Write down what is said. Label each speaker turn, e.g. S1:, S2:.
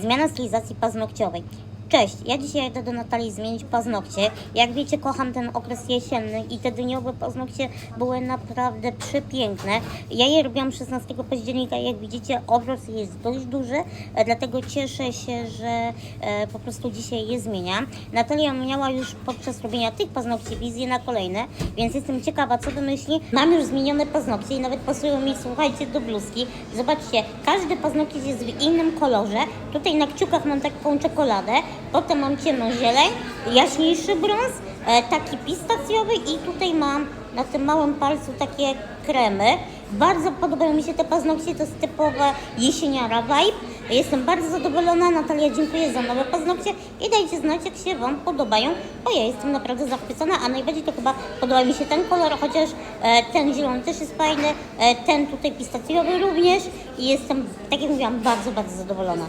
S1: Zmiana stylizacji paznokciowej. Cześć, ja dzisiaj jadę do Natalii zmienić paznokcie. Jak wiecie, kocham ten okres jesienny i te dyniowe paznokcie były naprawdę przepiękne. Ja je robiłam 16 października, jak widzicie, obrost jest dość duży, e, dlatego cieszę się, że e, po prostu dzisiaj je zmieniam. Natalia miała już podczas robienia tych paznokci wizję na kolejne, więc jestem ciekawa, co wymyśli. Mam już zmienione paznokcie i nawet pasują mi, słuchajcie, do bluzki. Zobaczcie, każdy paznokieć jest w innym kolorze. Tutaj na kciukach mam taką czekoladę, potem mam ciemnozieleń, jaśniejszy brąz, e, taki pistacjowy i tutaj mam na tym małym palcu takie kremy. Bardzo podobają mi się te paznokcie, to jest typowe jesieniara vibe. Jestem bardzo zadowolona. Natalia, dziękuję za nowe paznokcie i dajcie znać, jak się Wam podobają, bo ja jestem naprawdę zachwycona, a najbardziej to chyba podoba mi się ten kolor, chociaż e, ten zielony też jest fajny, e, ten tutaj pistacjowy również i jestem, tak jak mówiłam, bardzo, bardzo zadowolona.